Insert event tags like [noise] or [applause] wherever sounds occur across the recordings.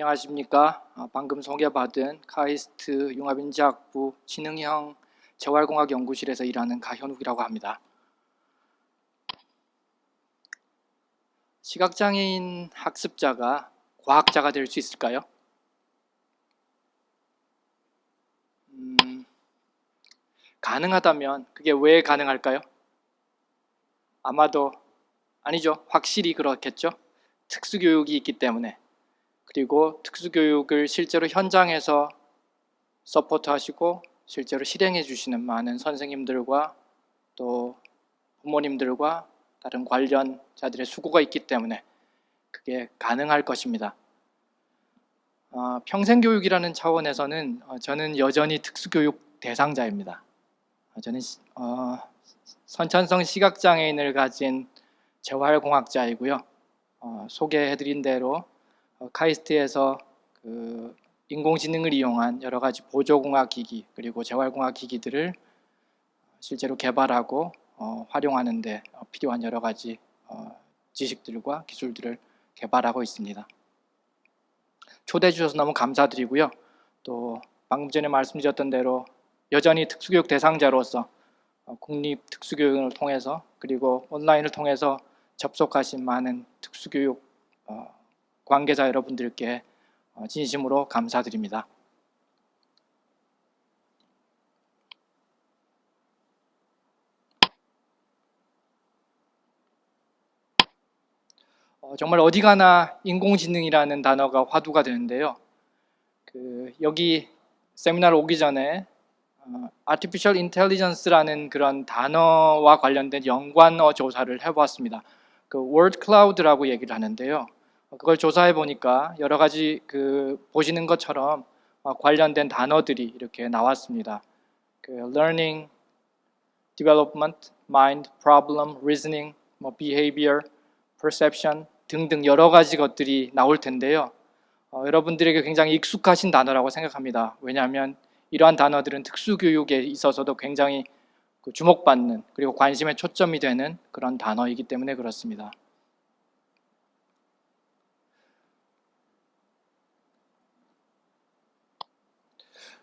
안녕하십니까. 어, 방금 소개받은 카이스트 융합인지학부 지능형 재활공학 연구실에서 일하는 가현욱이라고 합니다. 시각장애인 학습자가 과학자가 될 수 있을까요? 음, 가능하다면 그게 왜 가능할까요? 아마도 아니죠. 확실히 그렇겠죠. 특수교육이 있기 때문에. 그리고 특수교육을 실제로 현장에서 서포트 하시고 실제로 실행해 주시는 많은 선생님들과 또 부모님들과 다른 관련자들의 수고가 있기 때문에 그게 가능할 것입니다. 어, 평생교육이라는 차원에서는 어, 저는 여전히 특수교육 대상자입니다. 어, 저는 어, 선천성 시각장애인을 가진 재활공학자이고요. 어, 소개해드린 대로 어, 카이스트에서 그 인공지능을 이용한 여러 가지 보조공학 기기 그리고 재활공학 기기들을 실제로 개발하고 어, 활용하는데 어, 필요한 여러 가지 어, 지식들과 기술들을 개발하고 있습니다. 초대해 주셔서 너무 감사드리고요. 또 방금 전에 말씀드렸던 대로 여전히 특수교육 대상자로서 어, 국립 특수교육을 통해서 그리고 온라인을 통해서 접속하신 많은 특수교육 어, 관계자 여러분들께 어, 진심으로 감사드립니다. 어, 정말 어디 가나 인공지능이라는 단어가 화두가 되는데요. 그 여기 세미나를 오기 전에 어, Artificial Intelligence라는 그런 단어와 관련된 연관어 조사를 해보았습니다. 그 Word Cloud라고 얘기를 하는데요. 어, 그걸 조사해 보니까 여러 가지 그 보시는 것처럼 어, 관련된 단어들이 이렇게 나왔습니다. 그 learning, development, mind, problem, reasoning, 뭐 behavior, perception 등등 여러 가지 것들이 나올 텐데요. 어, 여러분들에게 굉장히 익숙하신 단어라고 생각합니다. 왜냐하면 이러한 단어들은 특수교육에 있어서도 굉장히 그 주목받는 그리고 관심의 초점이 되는 그런 단어이기 때문에 그렇습니다.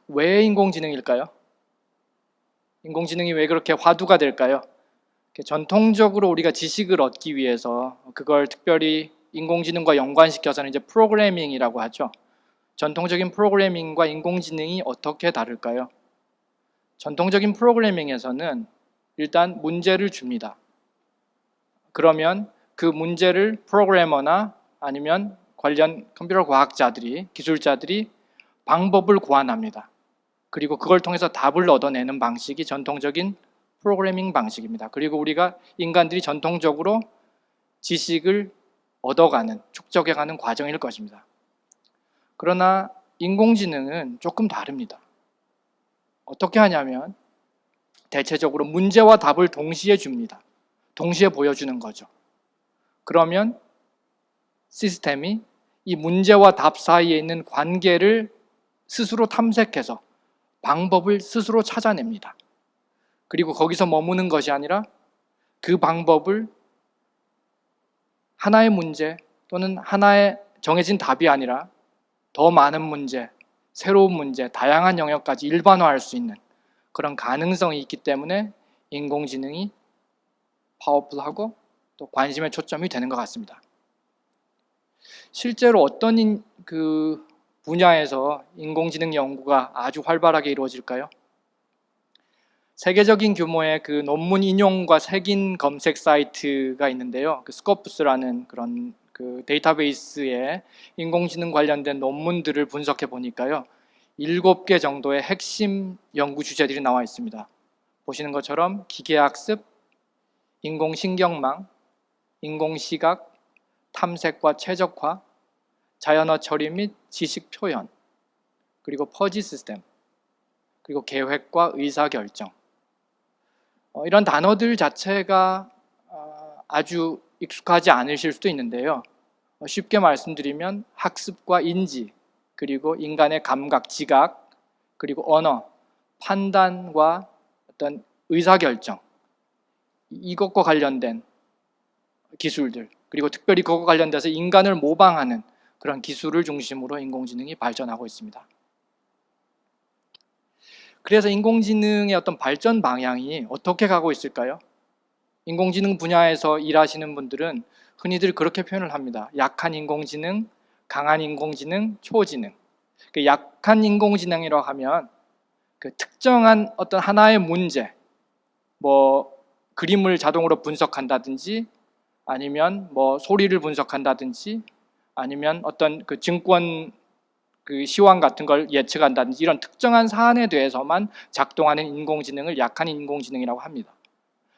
왜 인공지능일까요? 인공지능이 왜 그렇게 화두가 될까요? 전통적으로 우리가 지식을 얻기 위해서 그걸 특별히 인공지능과 연관시켜서는 이제 프로그래밍이라고 하죠. 전통적인 프로그래밍과 인공지능이 어떻게 다를까요? 전통적인 프로그래밍에서는 일단 문제를 줍니다. 그러면 그 문제를 프로그래머나 아니면 관련 컴퓨터 과학자들이 기술자들이 방법을 고안합니다. 그리고 그걸 통해서 답을 얻어내는 방식이 전통적인 프로그래밍 방식입니다. 그리고 우리가 인간들이 전통적으로 지식을 얻어가는, 축적해가는 과정일 것입니다. 그러나 인공지능은 조금 다릅니다. 어떻게 하냐면 대체적으로 문제와 답을 동시에 줍니다. 동시에 보여주는 거죠. 그러면 시스템이 이 문제와 답 사이에 있는 관계를 스스로 탐색해서 방법을 스스로 찾아냅니다. 그리고 거기서 머무는 것이 아니라 그 방법을 하나의 문제 또는 하나의 정해진 답이 아니라 더 많은 문제, 새로운 문제, 다양한 영역까지 일반화할 수 있는 그런 가능성이 있기 때문에 인공지능이 파워풀하고 또 관심의 초점이 되는 것 같습니다. 실제로 어떤 인, 그 분야에서 인공지능 연구가 아주 활발하게 이루어질까요? 세계적인 규모의 그 논문 인용과 색인 검색 사이트가 있는데요. 그 스코프스라는 그런 그 데이터베이스에 인공지능 관련된 논문들을 분석해 보니까요. 일곱 개 정도의 핵심 연구 주제들이 나와 있습니다. 보시는 것처럼 기계학습, 인공신경망, 인공시각, 탐색과 최적화, 자연어 처리 및 지식 표현, 그리고 퍼지 시스템, 그리고 계획과 의사결정. 어, 이런 단어들 자체가 어, 아주 익숙하지 않으실 수도 있는데요. 어, 쉽게 말씀드리면 학습과 인지, 그리고 인간의 감각, 지각, 그리고 언어, 판단과 어떤 의사결정, 이것과 관련된 기술들, 그리고 특별히 그것과 관련돼서 인간을 모방하는 그런 기술을 중심으로 인공지능이 발전하고 있습니다. 그래서 인공지능의 어떤 발전 방향이 어떻게 가고 있을까요? 인공지능 분야에서 일하시는 분들은 흔히들 그렇게 표현을 합니다. 약한 인공지능, 강한 인공지능, 초지능. 그 약한 인공지능이라고 하면 그 특정한 어떤 하나의 문제, 뭐 그림을 자동으로 분석한다든지 아니면 뭐 소리를 분석한다든지 아니면 어떤 그 증권 그 시황 같은 걸 예측한다든지 이런 특정한 사안에 대해서만 작동하는 인공지능을 약한 인공지능이라고 합니다.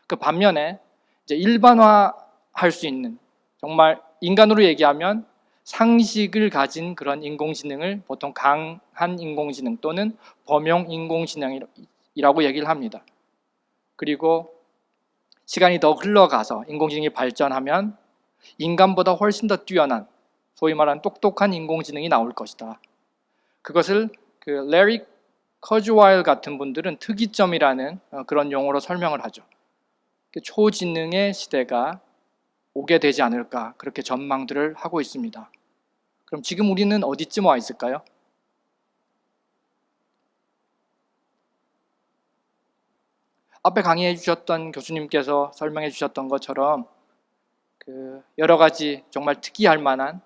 그 반면에 이제 일반화할 수 있는 정말 인간으로 얘기하면 상식을 가진 그런 인공지능을 보통 강한 인공지능 또는 범용 인공지능이라고 얘기를 합니다. 그리고 시간이 더 흘러가서 인공지능이 발전하면 인간보다 훨씬 더 뛰어난 소위 말하는 똑똑한 인공지능이 나올 것이다. 그것을 그 레리 커즈와일 같은 분들은 특이점이라는 어, 그런 용어로 설명을 하죠. 그 초지능의 시대가 오게 되지 않을까 그렇게 전망들을 하고 있습니다. 그럼 지금 우리는 어디쯤 와 있을까요? 앞에 강의해 주셨던 교수님께서 설명해 주셨던 것처럼 그 여러 가지 정말 특이할 만한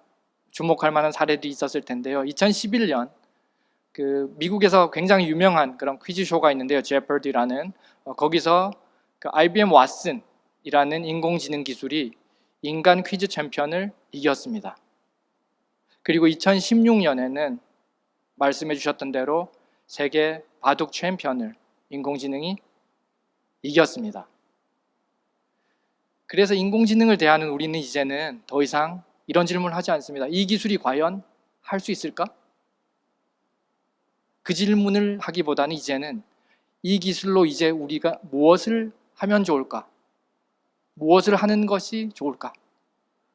주목할 만한 사례들이 있었을 텐데요. 2011년 그 미국에서 굉장히 유명한 그런 퀴즈 쇼가 있는데요. 제퍼디라는 어, 거기서 그 IBM 왓슨이라는 인공지능 기술이 인간 퀴즈 챔피언을 이겼습니다. 그리고 2016년에는 말씀해 주셨던 대로 세계 바둑 챔피언을 인공지능이 이겼습니다. 그래서 인공지능을 대하는 우리는 이제는 더 이상 이런 질문을 하지 않습니다. 이 기술이 과연 할 수 있을까? 그 질문을 하기보다는 이제는 이 기술로 이제 우리가 무엇을 하면 좋을까? 무엇을 하는 것이 좋을까?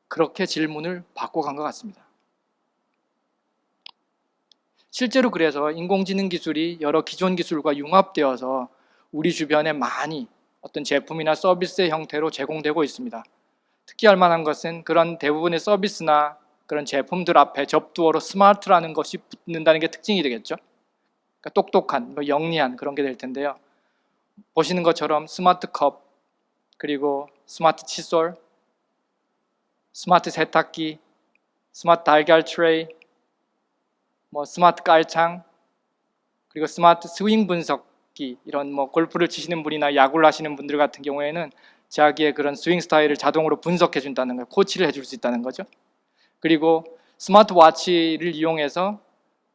그렇게 질문을 바꿔간 것 같습니다. 실제로 그래서 인공지능 기술이 여러 기존 기술과 융합되어서 우리 주변에 많이 어떤 제품이나 서비스의 형태로 제공되고 있습니다. 특히 할 만한 것은 그런 대부분의 서비스나 그런 제품들 앞에 접두어로 스마트라는 것이 붙는다는 게 특징이 되겠죠. 그러니까 똑똑한, 뭐 영리한 그런 게 될 텐데요. 보시는 것처럼 스마트 컵, 그리고 스마트 칫솔, 스마트 세탁기, 스마트 달걀 트레이, 뭐 스마트 깔창, 그리고 스마트 스윙 분석기 이런 뭐 골프를 치시는 분이나 야구를 하시는 분들 같은 경우에는 자기의 그런 스윙 스타일을 자동으로 분석해 준다는 거, 코치를 해줄 수 있다는 거죠. 그리고 스마트 워치를 이용해서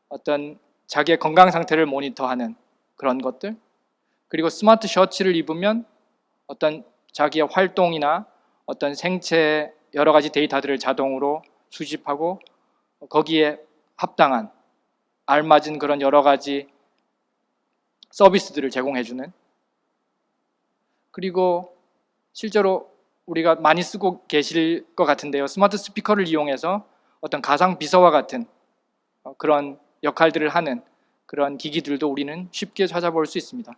어떤 자기의 건강 상태를 모니터하는 그런 것들. 그리고 스마트 셔츠를 입으면 어떤 자기의 활동이나 어떤 생체 여러 가지 데이터들을 자동으로 수집하고 거기에 합당한 알맞은 그런 여러 가지 서비스들을 제공해주는 그리고 실제로 우리가 많이 쓰고 계실 것 같은데요. 스마트 스피커를 이용해서 어떤 가상 비서와 같은 어, 그런 역할들을 하는 그런 기기들도 우리는 쉽게 찾아볼 수 있습니다.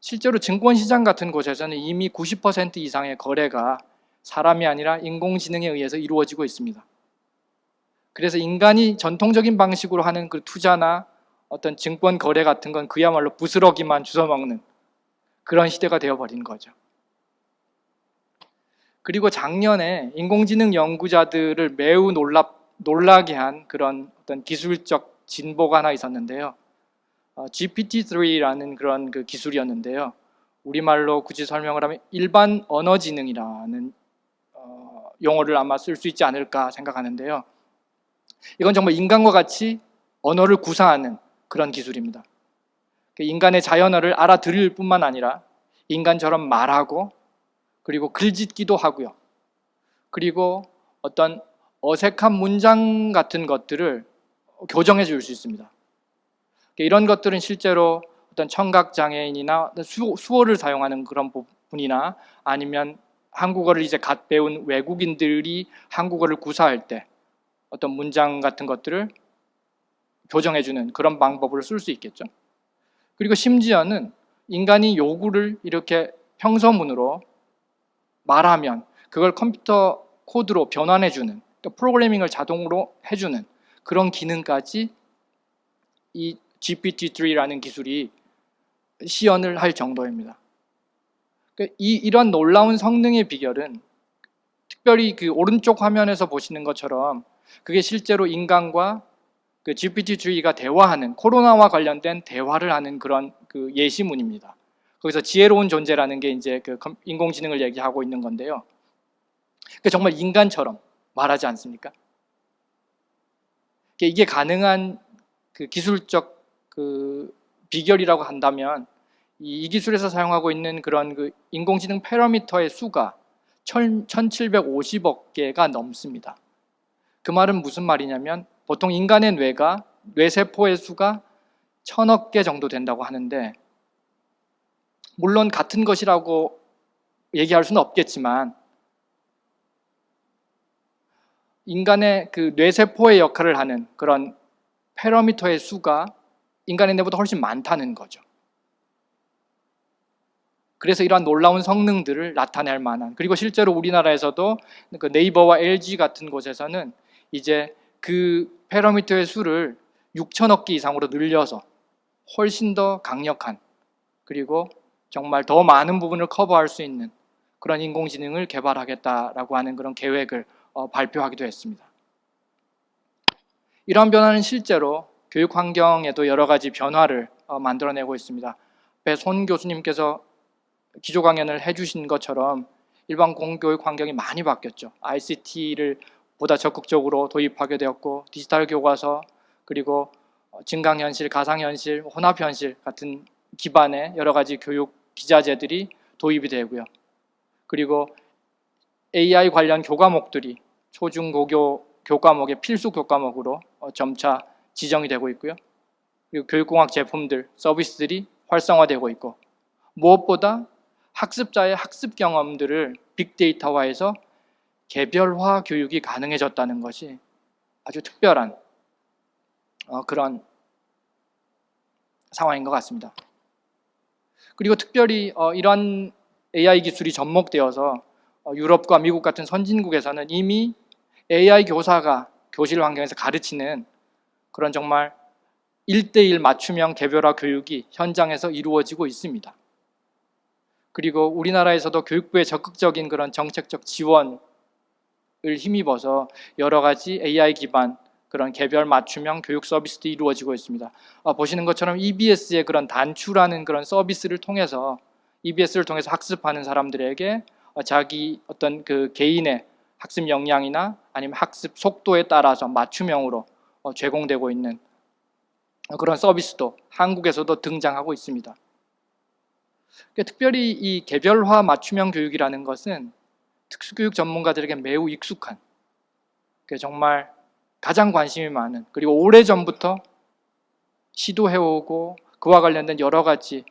실제로 증권시장 같은 곳에서는 이미 90% 이상의 거래가 사람이 아니라 인공지능에 의해서 이루어지고 있습니다. 그래서 인간이 전통적인 방식으로 하는 그 투자나 어떤 증권 거래 같은 건 그야말로 부스러기만 주워먹는 그런 시대가 되어버린 거죠. 그리고 작년에 인공지능 연구자들을 매우 놀라, 놀라게 한 그런 어떤 기술적 진보가 하나 있었는데요. 어, GPT-3라는 그런 그 기술이었는데요. 우리말로 굳이 설명을 하면 일반 언어지능이라는 어, 용어를 아마 쓸 수 있지 않을까 생각하는데요. 이건 정말 인간과 같이 언어를 구사하는 그런 기술입니다. 그 인간의 자연어를 알아들을 뿐만 아니라 인간처럼 말하고 그리고 글짓기도 하고요. 그리고 어떤 어색한 문장 같은 것들을 교정해 줄 수 있습니다. 이런 것들은 실제로 어떤 청각 장애인이나 수어를 사용하는 그런 부분이나 아니면 한국어를 이제 갓 배운 외국인들이 한국어를 구사할 때 어떤 문장 같은 것들을 교정해주는 그런 방법을 쓸 수 있겠죠. 그리고 심지어는 인간이 요구를 이렇게 평서문으로 말하면 그걸 컴퓨터 코드로 변환해주는 또 프로그래밍을 자동으로 해주는 그런 기능까지 이 GPT-3라는 기술이 시연을 할 정도입니다. 그러니까 이 이런 놀라운 성능의 비결은 특별히 그 오른쪽 화면에서 보시는 것처럼 그게 실제로 인간과 그 GPT-3가 대화하는 코로나와 관련된 대화를 하는 그런 그 예시문입니다. 거기서 지혜로운 존재라는 게 이제 그 컴- 인공지능을 얘기하고 있는 건데요. 그 정말 인간처럼 말하지 않습니까? 이게- 가능한 그 기술적 그 비결이라고 한다면 이, 이 기술에서 사용하고 있는 그런 그 인공지능 패러미터의 수가 1750억 개가 넘습니다. 그 말은 무슨 말이냐면 보통 인간의 뇌가 뇌세포의 수가 천억 개 정도 된다고 하는데 물론 같은 것이라고 얘기할 수는 없겠지만 인간의 그 뇌세포의 역할을 하는 그런 패러미터의 수가 인간의 뇌보다 훨씬 많다는 거죠. 그래서 이러한 놀라운 성능들을 나타낼 만한 그리고 실제로 우리나라에서도 그 네이버와 LG 같은 곳에서는 이제 그 패러미터의 수를 6천억 개 이상으로 늘려서 훨씬 더 강력한 그리고 정말 더 많은 부분을 커버할 수 있는 그런 인공지능을 개발하겠다라고 하는 그런 계획을 어, 발표하기도 했습니다. 이러한 변화는 실제로 교육 환경에도 여러 가지 변화를 어, 만들어내고 있습니다. 배손 교수님께서 기조 강연을 해주신 것처럼 일반 공교육 환경이 많이 바뀌었죠. ICT를 보다 적극적으로 도입하게 되었고 디지털 교과서 그리고 어, 증강현실, 가상현실, 혼합현실 같은 기반의 여러 가지 교육 기자재들이 도입이 되고요. 그리고 AI 관련 교과목들이 초중고교 교과목의 필수 교과목으로 어, 점차 지정이 되고 있고요. 그리고 교육공학 제품들, 서비스들이 활성화되고 있고 무엇보다 학습자의 학습 경험들을 빅데이터화해서 개별화 교육이 가능해졌다는 것이 아주 특별한 어, 그런 상황인 것 같습니다. 그리고 특별히 어, 이런 AI 기술이 접목되어서 어, 유럽과 미국 같은 선진국에서는 이미 AI 교사가 교실 환경에서 가르치는 그런 정말 1대1 맞춤형 개별화 교육이 현장에서 이루어지고 있습니다. 그리고 우리나라에서도 교육부의 적극적인 그런 정책적 지원을 힘입어서 여러 가지 AI 기반 그런 개별 맞춤형 교육 서비스도 이루어지고 있습니다. 아, 보시는 것처럼 EBS의 그런 단추라는 그런 서비스를 통해서 EBS를 통해서 학습하는 사람들에게 어, 자기 어떤 그 개인의 학습 역량이나 아니면 학습 속도에 따라서 맞춤형으로 어, 제공되고 있는 어, 그런 서비스도 한국에서도 등장하고 있습니다. 그러니까 특별히 이 개별화 맞춤형 교육이라는 것은 특수교육 전문가들에게 매우 익숙한 그 정말 가장 관심이 많은 그리고 오래 전부터 시도해오고 그와 관련된 여러 가지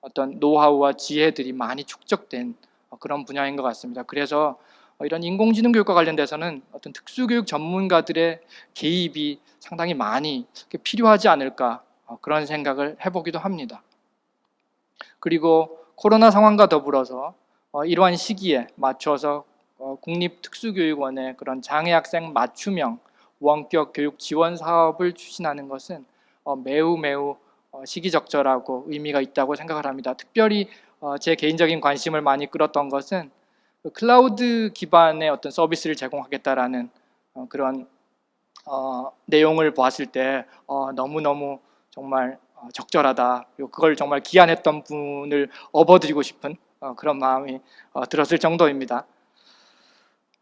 어떤 노하우와 지혜들이 많이 축적된 어, 그런 분야인 것 같습니다. 그래서 어, 이런 인공지능 교육과 관련돼서는 어떤 특수교육 전문가들의 개입이 상당히 많이 필요하지 않을까 어, 그런 생각을 해보기도 합니다. 그리고 코로나 상황과 더불어서 이러한 시기에 맞춰서 국립특수교육원의 그런 장애학생 맞춤형 원격 교육 지원 사업을 추진하는 것은 매우 매우 시기적절하고 의미가 있다고 생각을 합니다. 특별히 제 개인적인 관심을 많이 끌었던 것은 그 클라우드 기반의 어떤 서비스를 제공하겠다라는 어, 그런 어, 내용을 보았을 때 어, 너무너무 정말 어, 적절하다. 그걸 정말 기한했던 분을 업어드리고 싶은 어, 그런 마음이 어, 들었을 정도입니다.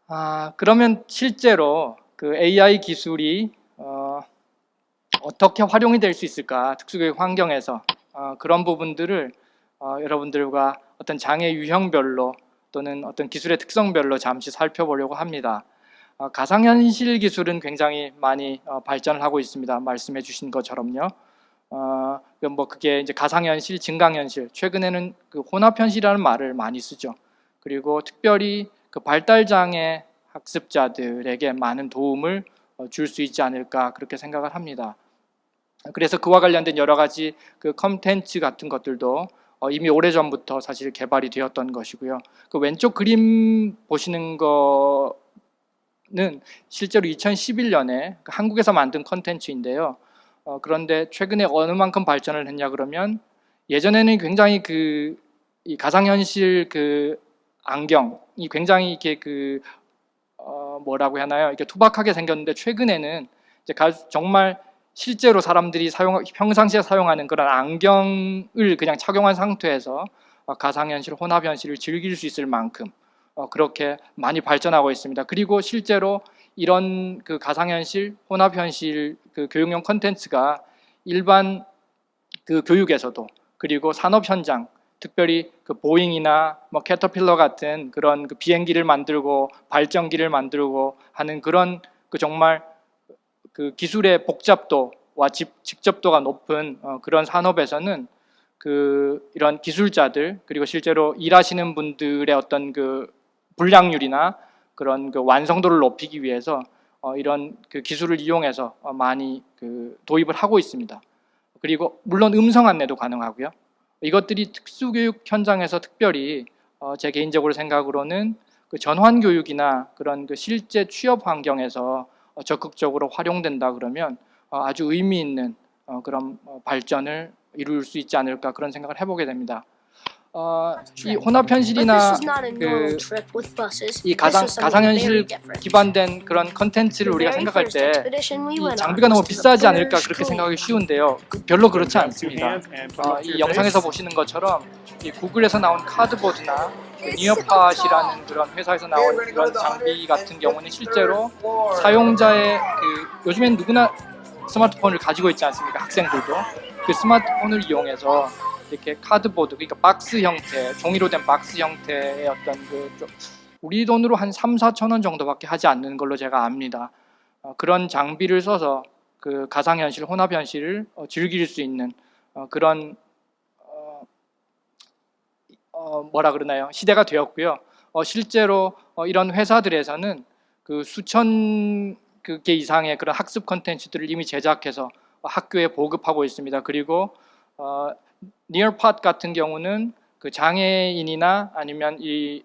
아, 그러면 실제로 그 AI 기술이 어, 어떻게 활용이 될 수 있을까? 특수교육 환경에서 어, 그런 부분들을 어, 여러분들과 어떤 장애 유형별로 또는 어떤 기술의 특성별로 잠시 살펴보려고 합니다. 어, 가상현실 기술은 굉장히 많이 어, 발전을 하고 있습니다. 말씀해 주신 것처럼요. 어, 뭐 그게 이제 가상현실, 증강현실, 최근에는 그 혼합현실이라는 말을 많이 쓰죠. 그리고 특별히 그 발달장애 학습자들에게 많은 도움을 어, 줄수 있지 않을까 그렇게 생각을 합니다. 그래서 그와 관련된 여러 가지 그 컨텐츠 같은 것들도 어, 이미 오래 전부터 사실 개발이 되었던 것이고요. 그 왼쪽 그림 보시는 실제로 2011년에 한국에서 만든 컨텐츠인데요. 어, 그런데 최근에 어느 만큼 발전을 했냐 그러면 예전에는 굉장히 그이 가상현실 그 안경이 굉장히 이렇게 그 어, 뭐라고 하나요? 이렇게 투박하게 생겼는데 최근에는 이제 가- 정말 실제로 사람들이 사용 평상시에 사용하는 그런 안경을 그냥 착용한 상태에서 어, 가상현실, 혼합현실을 즐길 수 있을 만큼 어, 그렇게 많이 발전하고 있습니다. 그리고 실제로 이런 그 가상현실, 혼합현실 그 교육용 컨텐츠가 일반 그 교육에서도 그리고 산업 현장, 특별히 그 보잉이나 뭐 캐터필러 같은 그런 그 비행기를 만들고 발전기를 만들고 하는 그런 그 정말 그 기술의 복잡도와 집, 직접도가 높은 어, 그런 산업에서는 그 이런 기술자들 그리고 실제로 일하시는 분들의 어떤 그 불량률이나 그런 그 완성도를 높이기 위해서 어, 이런 그 기술을 이용해서 어, 많이 그 도입을 하고 있습니다. 그리고 물론 음성 안내도 가능하고요. 이것들이 특수교육 현장에서 특별히 어, 제 개인적으로 생각으로는 그 전환 교육이나 그런 그 실제 취업 환경에서 어, 적극적으로 활용된다 그러면 어, 아주 의미 있는 어, 그런 어, 발전을 이룰 수 있지 않을까 그런 생각을 해보게 됩니다. 어, 이 혼합 현실이나 그. 이 가상 가상 현실 very different. 기반된 그런 컨텐츠를 우리가 생각할 때 장비가 너무 비싸지 않을까 그렇게. 생각하기 쉬운데요. 그 별로 그렇지 않습니다. 어, 이 영상에서 보시는 것처럼 이 구글에서 나온 카드보드나 그 니어팟이라는 그런 회사에서 나온 이런 장비 같은 경우는 실제로 사용자의 그 요즘엔 누구나 스마트폰을 가지고 있지 않습니까? 학생들도 그 스마트폰을 이용해서 이렇게 카드보드 그러니까 박스 형태 종이로 된 박스 형태의 어떤 그 좀 우리 돈으로 한 3, 4천 원 정도밖에 하지 않는 걸로 제가 압니다. 어, 그런 장비를 써서 그 가상현실, 혼합현실을 어, 즐길 수 있는 어, 그런 어, 어, 뭐라 그러나요? 시대가 되었고요. 어, 실제로 어, 이런 회사들에서는 그 수천 그개 이상의 그런 학습 컨텐츠들을 이미 제작해서 어, 학교에 보급하고 있습니다. 그리고 어, 니어팟 같은 경우는 그 장애인이나 아니면 이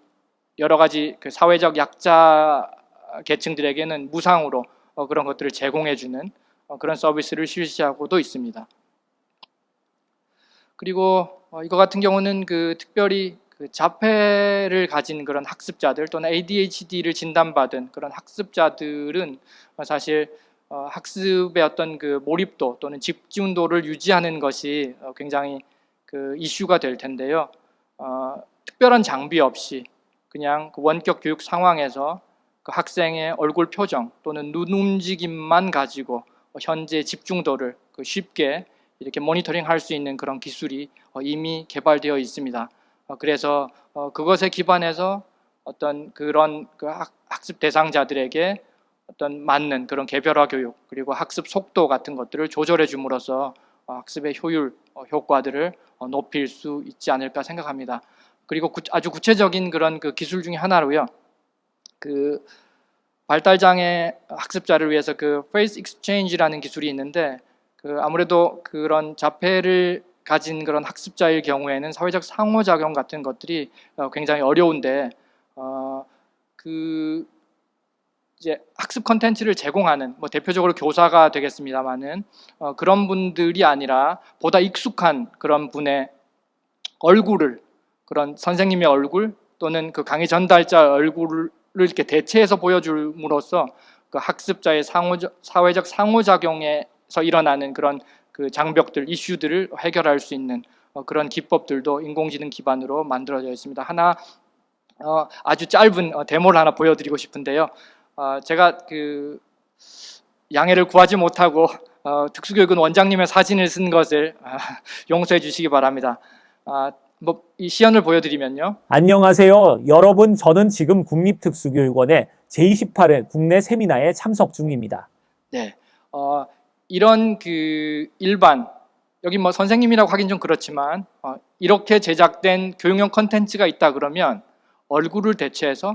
여러 가지 그 사회적 약자 계층들에게는 무상으로 어, 그런 것들을 제공해주는 어, 그런 서비스를 실시하고도 있습니다. 그리고 어, 이거 같은 경우는 그 특별히 그 자폐를 가진 그런 학습자들 또는 ADHD를 진단받은 그런 학습자들은 어, 사실 어, 학습의 어떤 그 몰입도 또는 집중도를 유지하는 것이 어, 굉장히 그 이슈가 될 텐데요. 어, 특별한 장비 없이 그냥 그 원격 교육 상황에서 그 학생의 얼굴 표정 또는 눈 움직임만 가지고 어, 현재 집중도를 그 쉽게 이렇게 모니터링 할 수 있는 그런 기술이 어, 이미 개발되어 있습니다. 어, 그래서 어, 그것에 기반해서 어떤 그런 그 학, 학습 대상자들에게 어떤 맞는 그런 개별화 교육 그리고 학습 속도 같은 것들을 조절해 줌으로써 어, 학습의 효율, 어, 효과들을 어, 높일 수 있지 않을까 생각합니다. 그리고 구- 아주 구체적인 그런 그 기술 중에 하나로요. 그 발달 장애 학습자를 위해서 그 페이스 익스체인지라는 기술이 있는데 그 아무래도 그런 자폐를 가진 그런 학습자일 경우에는 사회적 상호작용 같은 것들이 어, 굉장히 어려운데 어 그 이제 학습 컨텐츠를 제공하는 뭐 대표적으로 교사가 되겠습니다만은 어, 그런 분들이 아니라 보다 익숙한 그런 분의 얼굴을 그런 선생님의 얼굴 또는 그 강의 전달자 얼굴을 이렇게 대체해서 보여줌으로써 그 학습자의 상호 사회적 상호작용에서 일어나는 그런 그 장벽들 이슈들을 해결할 수 있는 어, 그런 기법들도 인공지능 기반으로 만들어져 있습니다. 하나 어, 아주 짧은 어, 데모를 하나 보여드리고 싶은데요. 어, 제가 그 양해를 구하지 못하고 어, 특수교육은 원장님의 사진을 쓴 것을 아, [laughs] 용서해 주시기 바랍니다. 아, 뭐 이 시연을 보여드리면요. 안녕하세요. 여러분, 저는 지금 국립특수교육원의 제28회 국내 세미나에 참석 중입니다. 네, 어, 이런 그 일반 여기 뭐 선생님이라고 하긴 좀 그렇지만 어, 이렇게 제작된 교육용 컨텐츠가 있다 그러면 얼굴을 대체해서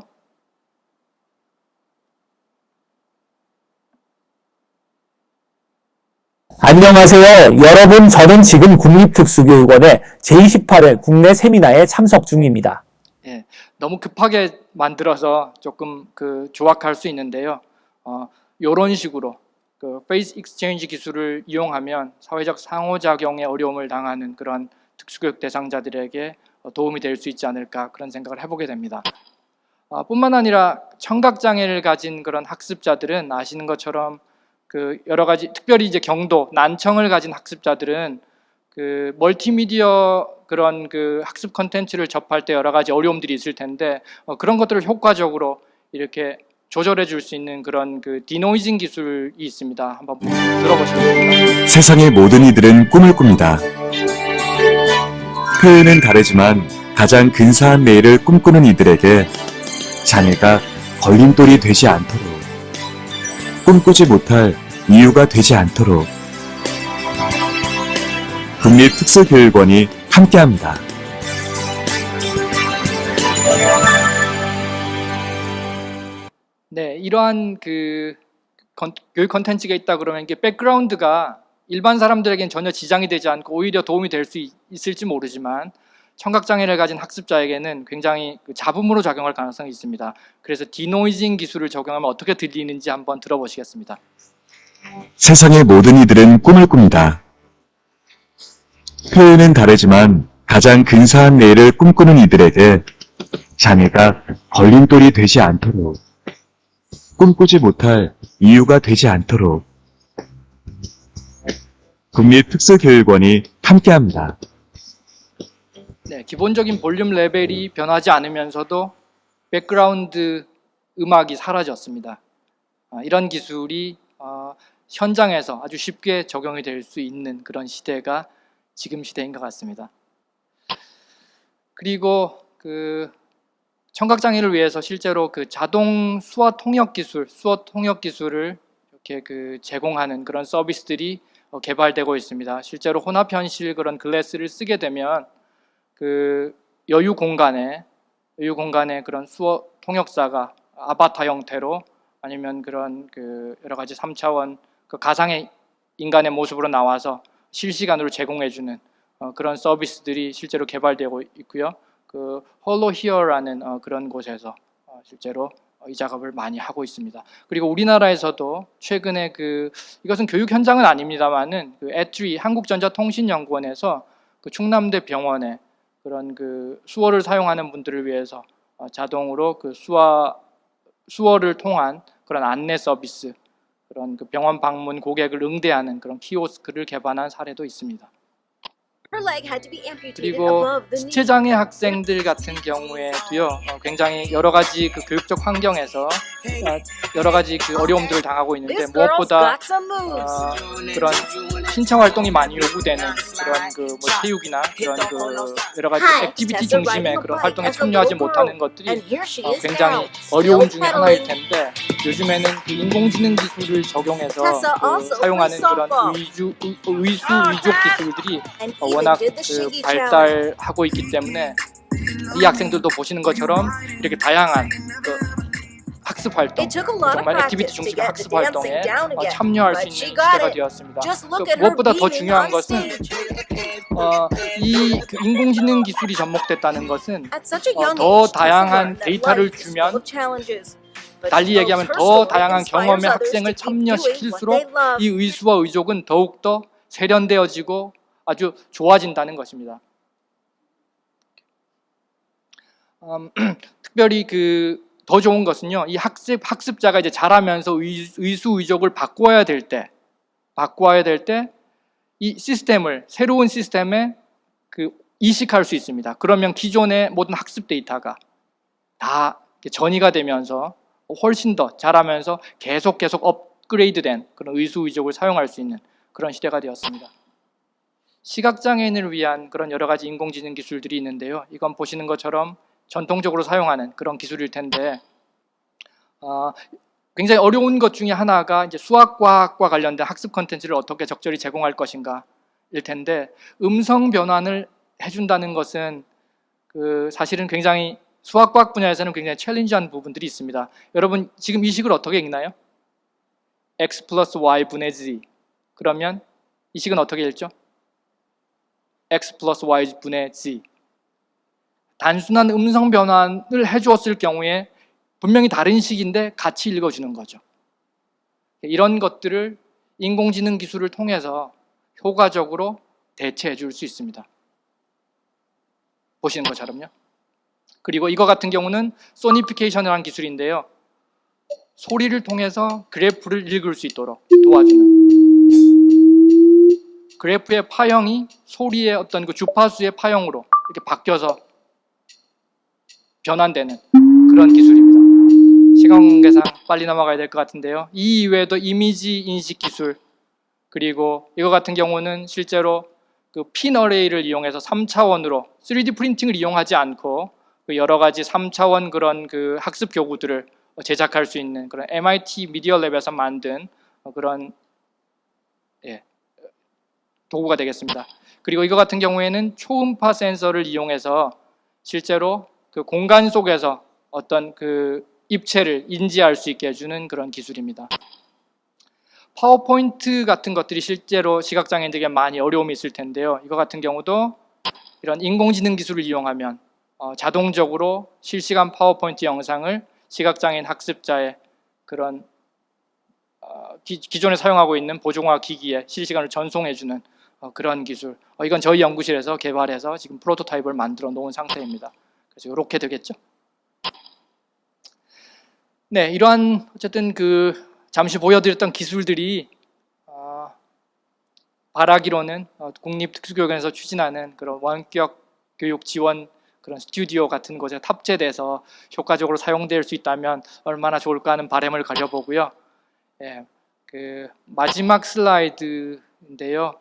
안녕하세요. 여러분, 저는 지금 국립특수교육원의 제28회 국내 세미나에 참석 중입니다. 예, 너무 급하게 만들어서 조금 그 조악할 수 있는데요. 어, 이런 식으로 그 페이스 익스체인지 기술을 이용하면 사회적 상호작용에 어려움을 당하는 그런 특수교육 대상자들에게 어, 도움이 될 수 있지 않을까 그런 생각을 해보게 됩니다. 아, 뿐만 아니라 청각 장애를 가진 그런 학습자들은 아시는 것처럼 그 여러 가지 특별히 이제 경도 난청을 가진 학습자들은 그 멀티미디어 그런 그 학습 컨텐츠를 접할 때 여러 가지 어려움들이 있을 텐데 어, 그런 것들을 효과적으로 이렇게 조절해 줄 수 있는 그런 그 디노이징 기술이 있습니다. 한번 들어보시겠습니다. 세상의 모든 이들은 꿈을 꿉니다. 표현은 다르지만 가장 근사한 내일을 꿈꾸는 이들에게 장애가 걸림돌이 되지 않도록 꿈꾸지 못할 이유가 되지 않도록 국립특수교육원이 함께합니다. 네, 이러한 그 컨- 교육 컨텐츠가 있다 그러면 이게 백그라운드가 일반 사람들에겐 전혀 지장이 되지 않고 오히려 도움이 될 수 있을지 모르지만 청각 장애를 가진 학습자에게는 굉장히 그 잡음으로 작용할 가능성이 있습니다. 그래서 디노이징 기술을 적용하면 어떻게 들리는지 한번 들어보시겠습니다. 세상의 모든 이들은 꿈을 꿉니다. 표현은 다르지만 가장 근사한 내일을 꿈꾸는 이들에게 장애가 걸림돌이 되지 않도록 꿈꾸지 못할 이유가 되지 않도록 국립특수교육원이 함께합니다. 네, 기본적인 볼륨 레벨이 변하지 않으면서도 백그라운드 음악이 사라졌습니다. 아, 이런 기술이 어, 현장에서 아주 쉽게 적용이 될 수 있는 그런 시대가 지금 시대인 것 같습니다. 그리고 그 청각 장애를 위해서 실제로 그 자동 수화 통역 기술, 수어 통역 기술을 이렇게 그 제공하는 그런 서비스들이 어, 개발되고 있습니다. 실제로 혼합 현실 그런 글래스를 쓰게 되면 그 여유 공간에 여유 공간에 그런 수어 통역사가 아바타 형태로 아니면 그런 그 여러 가지 3차원 그 가상의 인간의 모습으로 나와서 실시간으로 제공해주는 어, 그런 서비스들이 실제로 개발되고 있고요. 그 홀로 히어라는 어, 그런 곳에서 어, 실제로 어, 이 작업을 많이 하고 있습니다. 그리고 우리나라에서도 최근에 그 이것은 교육 현장은 아닙니다만은 그 에트리 한국전자통신연구원에서 그 충남대 병원에 그런 그 수어를 사용하는 분들을 위해서 어, 자동으로 그 수화 수어를 통한 그런 안내 서비스 그런 그 병원 방문 고객을 응대하는 그런 키오스크를 개발한 사례도 있습니다. 그리고. 지체장애 학생들 같은 경우에도요 어, 굉장히 여러 가지 그 교육적 환경에서 어, 여러 가지 그 어려움들을 당하고 있는데 무엇보다. 어, 그런 신체 활동이 많이 요구되는 그런 그뭐 체육이나 그런 그 여러 가지 액티비티 중심의 그런 활동에 참여하지 못하는. 것들이 어, 굉장히 어려움 still 중에 하나일. 텐데 요즘에는 그 인공지능 기술을 적용해서 그 사용하는 그런. 의주, 의- 의수 의족 기술들이 어, 워낙 그. 발달하고 있기 때문에 이 학생들도 보시는 것처럼 이렇게 다양한 그 학습 활동, 정말 액티비티 중심의 학습 활동에 어. 참여할 수 있는 시대가 it. 되었습니다. 그 무엇보다 더 중요한 것은. 어, 이그 인공지능 기술이 접목됐다는 것은 어, 더 다양한 데이터를 주면 달리 얘기하면 더 다양한 others 학생을 참여시킬수록. 이 의수와 의족은 더욱더 세련되어지고 아주 좋아진다는 것입니다. 음, [clears throat] 특별히 그 더 좋은 것은요. 이 학습 학습자가 이제 자라면서 의, 의수 의족을 바꿔야 될 때, 바꿔야 될 때 이 시스템을 새로운 시스템에 그 이식할 수 있습니다. 그러면 기존의 모든 학습 데이터가 다 전이가 되면서 훨씬 더 자라면서 계속 계속 업그레이드된 그런 의수 의족을 사용할 수 있는 그런 시대가 되었습니다. 시각장애인을 위한 그런 여러 가지 인공지능 기술들이 있는데요. 이건 보시는 것처럼 전통적으로 사용하는 그런 기술일 텐데 어, 굉장히 어려운 것 중에 하나가 이제 수학과학과 관련된 학습 컨텐츠를 어떻게 적절히 제공할 것인가 일 텐데 음성 변환을 해준다는 것은 그 사실은 굉장히 수학과학 분야에서는 굉장히 챌린지한 부분들이 있습니다. 여러분 지금 이 식을 어떻게 읽나요? x 플러스 y 분의 z 그러면 이 식은 어떻게 읽죠? X 플러스 y 분의 z 단순한 음성 변환을 해주었을 경우에 분명히 다른 식인데 같이 읽어주는 거죠. 이런 것들을 인공지능 기술을 통해서 효과적으로 대체해 줄 수 있습니다. 보시는 것처럼요. 그리고 이거 같은 경우는 소니피케이션이라는 기술인데요. 소리를 통해서 그래프를 읽을 수 있도록 도와주는 그래프의 파형이 소리의 어떤 그 주파수의 파형으로 이렇게 바뀌어서 변환되는 그런 기술입니다. 시간 관계상 빨리 넘어가야 될 것 같은데요. 이 이외에도 이미지 인식 기술 그리고 이거 같은 경우는 실제로 그 핀 어레이를 이용해서 3차원으로 3D 프린팅을 이용하지 않고 그 여러 가지 3차원 그런 그 학습 교구들을 제작할 수 있는 그런 MIT 미디어 랩에서 만든 그런 예, 도구가 되겠습니다. 그리고 이거 같은 경우에는 초음파 센서를 이용해서 실제로 그 공간 속에서 어떤 그 입체를 인지할 수 있게 해주는 그런 기술입니다. 파워포인트 같은 것들이 실제로 시각장애인들에게 많이 어려움이 있을 텐데요. 이거 같은 경우도 이런 인공지능 기술을 이용하면 어, 자동적으로 실시간 파워포인트 영상을 시각장애인 학습자의 그런 어, 기, 기존에 사용하고 있는 보조공학 기기에 실시간으로 전송해주는 어, 그런 기술. 어, 이건 저희 연구실에서 개발해서 지금 프로토타입을 만들어 놓은 상태입니다. 그래서 이렇게 되겠죠. 네, 이러한 어쨌든 그 잠시 보여드렸던 기술들이 어, 바라기로는 어, 국립특수교육원에서 추진하는 그런 원격 교육 지원 그런 스튜디오 같은 곳에 탑재돼서 효과적으로 사용될 수 있다면 얼마나 좋을까 하는 바람을 가져보고요. 예, 그 마지막 슬라이드인데요.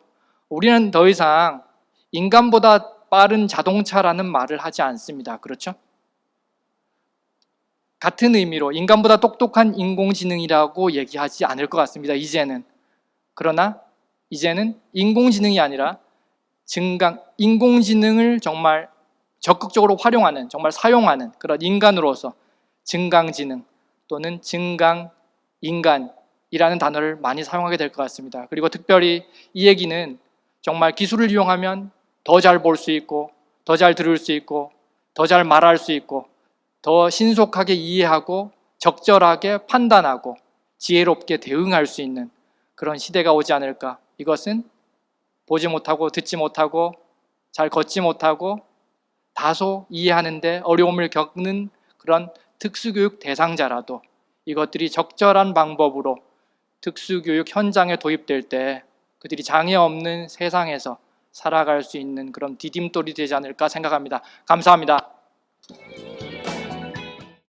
우리는 더 이상 인간보다 빠른 자동차라는 말을 하지 않습니다. 그렇죠? 같은 의미로 인간보다 똑똑한 인공지능이라고 얘기하지 않을 것 같습니다. 이제는. 그러나 이제는 인공지능이 아니라 증강, 인공지능을 정말 적극적으로 활용하는, 정말 사용하는 그런 인간으로서 증강지능 또는 증강인간이라는 단어를 많이 사용하게 될 것 같습니다. 그리고 특별히 이 얘기는 정말 기술을 이용하면 더 잘 볼 수 있고, 더 잘 들을 수 있고, 더 잘 말할 수 있고, 더 신속하게 이해하고 적절하게 판단하고 지혜롭게 대응할 수 있는 그런 시대가 오지 않을까. 이것은 보지 못하고 듣지 못하고 잘 걷지 못하고 다소 이해하는데 어려움을 겪는 그런 특수교육 대상자라도 이것들이 적절한 방법으로 특수교육 현장에 도입될 때 그들이 장애 없는 세상에서 살아갈 수 있는 그런 디딤돌이 되지 않을까 생각합니다. 감사합니다.